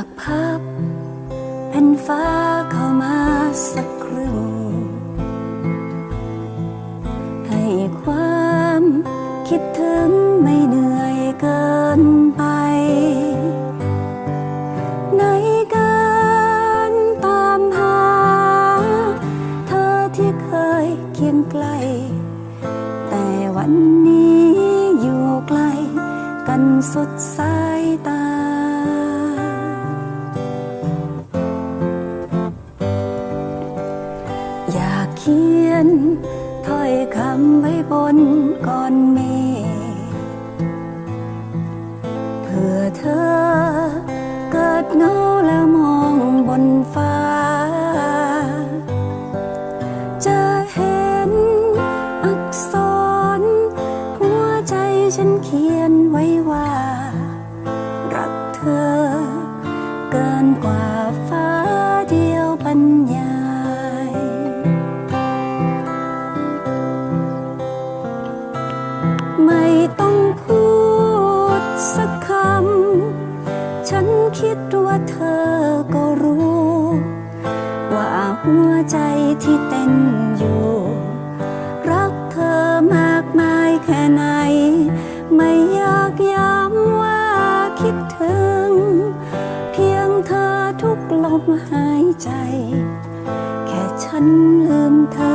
ากพับแผ่นฟ้าเข้ามาสักครึ่ง ให้ความคิดถึงไม่เหนื่อยเกินไปในการตามหาเธอที่เคยเคียงไกล แต่วันนี้อยู่ไกล กันสุดสายตา นถ้อยคำไว้บนก้อนเมฆเพื่อเธอเกิดเงาแล้วมองบนฟ้า จะเห็นอักษร หัวใจฉันเขียนไว้ว่า รักเธอเกินกว่าฟ้า ไม่ต้องพูดสักคำ ฉันคิดว่าเธอก็รู้ ว่าหัวใจที่เต้นอยู่ รักเธอมากมายแค่ไหน ไม่อยากย้ำว่าคิดถึง เพียงเธอทุกลมหายใจ แค่ฉันลืมเธอ